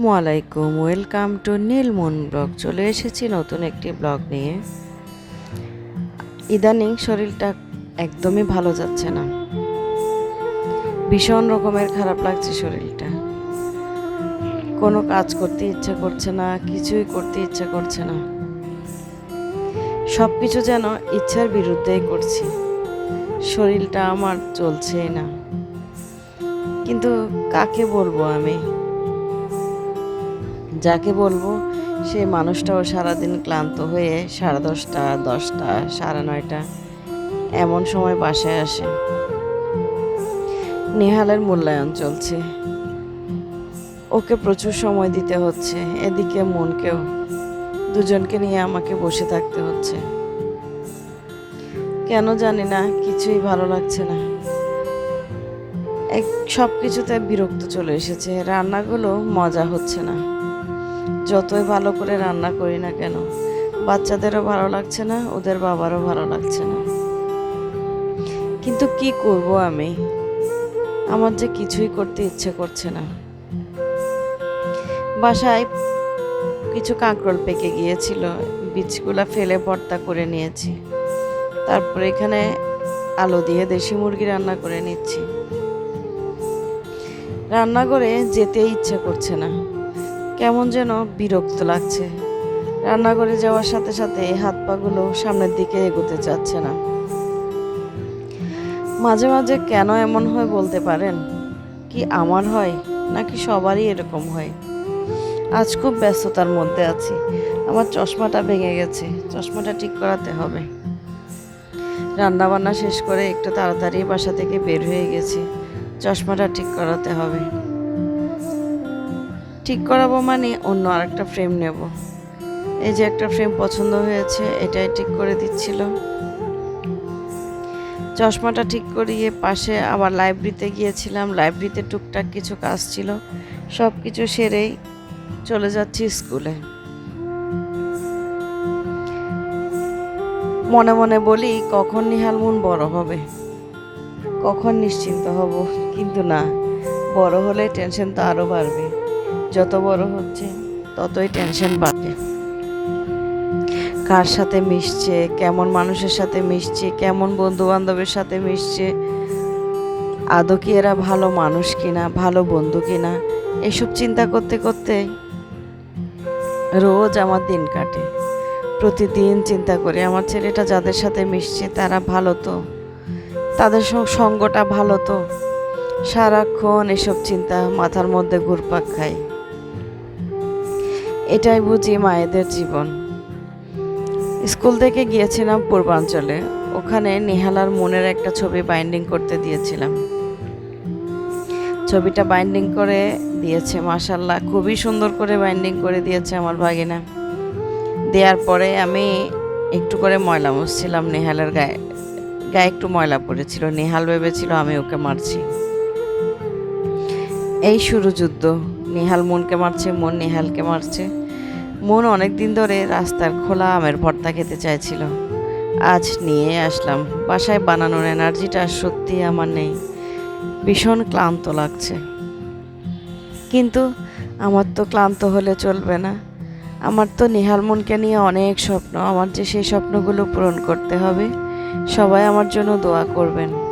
আসসালামাইকুম welcome to Nilmon blog. চলে এসেছি নতুন একটি ব্লগ নিয়ে। ইদানিং শরীরটা একদমই ভালো যাচ্ছে না। ভীষণ রকমের খারাপ লাগছে শরীরটা। কোনো কাজ করতে ইচ্ছা করছে না, কিছুই করতে ইচ্ছা করছে না। সব কিছু যেন ইচ্ছার বিরুদ্ধেই করছি। শরীরটা আমার চলছেই না। কিন্তু কাকে বলব আমি? যাকে বলব সেই মানুষটাও সারাদিন ক্লান্ত হয়ে সাড়ে দশটা দশটা, সাড়ে নয়টা এমন সময় বাসায় আসে। নেহালের মূল্যায়ন চলছে। ওকে প্রচুর সময় দিতে হচ্ছে, এদিকে মনকেও। দুজনকে নিয়ে আমাকে বসে থাকতে হচ্ছে। কেন জানি না, কিছুই ভালো লাগছে না। এক সব কিছুতে বিরক্ত চলে এসেছে। রান্নাগুলো মজা হচ্ছে না। যতই ভালো করে রান্না করি না কেন, বাচ্চাদেরও ভালো লাগছে না, ওদের বাবারও ভালো লাগছে না। কিন্তু কি করব আমি? আমার যে কিছুই করতে ইচ্ছে করছে না। বাসায় কিছু কাঁকরোল পেকে গিয়েছিল, বীজগুলা ফেলে ভর্তা করে নিয়েছি। তারপর এখানে আলু দিয়ে দেশি মুরগি রান্না করে নিচ্ছি। রান্না করে যেতে ইচ্ছে করছে না। কেমন যেন বিরক্ত লাগছে। রান্নাঘরে যাওয়ার সাথে সাথে হাত পাগুলো সামনের দিকে এগোতে চাচ্ছে না। মাঝে মাঝে কেন এমন হয় বলতে পারেন? কি আমার হয়, নাকি সবারই এরকম হয়? আজ খুব ব্যস্ততার মধ্যে আছি। আমার চশমাটা ভেঙে গেছে, চশমাটা ঠিক করাতে হবে। রান্না বান্না শেষ করে একটু তাড়াতাড়ি বাসা থেকে বের হয়ে গেছি। চশমাটা ঠিক করাতে হবে। ঠিক করাবো মানে অন্য আরেকটা ফ্রেম নেব। এই যে একটা ফ্রেম পছন্দ হয়েছে, এটাই ঠিক করে দিচ্ছিল চশমাটা ঠিক করিয়ে পাশে আবার লাইব্রেরিতে গিয়েছিলাম। লাইব্রেরিতে টুকটাক কিছু কাজ ছিল সব কিছু সেরেই চলে যাচ্ছি স্কুলে। মনে মনে বলি, কখন নিহাল মন বড় হবে? কখন নিশ্চিন্ত হব? কিন্তু না, বড় হলে টেনশন তো আরও বাড়বে। যত বড় হচ্ছে, ততই টেনশন বাড়ে কার সাথে মিশছে, কেমন মানুষের সাথে মিশছে, কেমন বন্ধু বান্ধবের সাথে মিশছে, আদৌ কি এরা ভালো মানুষ কিনা, ভালো বন্ধু কিনা, এসব চিন্তা করতে করতে রোজ আমার দিন কাটে। প্রতিদিন চিন্তা করি, আমার ছেলেটা যাদের সাথে মিশছে, তারা ভালো তো? তাদের সঙ্গটা ভালো তো? সারাক্ষণ এসব চিন্তা মাথার মধ্যে ঘুরপাক খায়। এটাই বুঝি মায়েদের জীবন। স্কুল থেকে গিয়েছিলাম পূর্বাঞ্চলে। ওখানে নেহালার মনের একটা ছবি বাইন্ডিং করতে দিয়েছিলাম। ছবিটা বাইন্ডিং করে দিয়েছে মাসাল্লাহ খুবই সুন্দর করে বাইন্ডিং করে দিয়েছে আমার ভাগিনা। দেওয়ার পরে আমি একটু করে ময়লা মুছছিলাম নেহালের গায়ে। গায়ে একটু ময়লা পড়েছিল, নেহাল ভেবেছিল আমি ওকে মারছি। এই শুরু যুদ্ধ, নেহাল মনকে মারছে, মন নেহালকে মারছে। মন অনেক দিন ধরে রাস্তার খোলা আমের ভর্তা খেতে চাইছিল। আজ নিয়ে আসলাম। বাসায় বানানোর এনার্জিটা সত্যি আমার নেই। ভীষণ ক্লান্ত লাগছে। কিন্তু আমার তো ক্লান্ত হলে চলবে না। আমার তো নেহাল মনকে নিয়ে অনেক স্বপ্ন। আমার যে সেই স্বপ্নগুলো পূরণ করতে হবে, সবাই আমার জন্য দোয়া করবেন।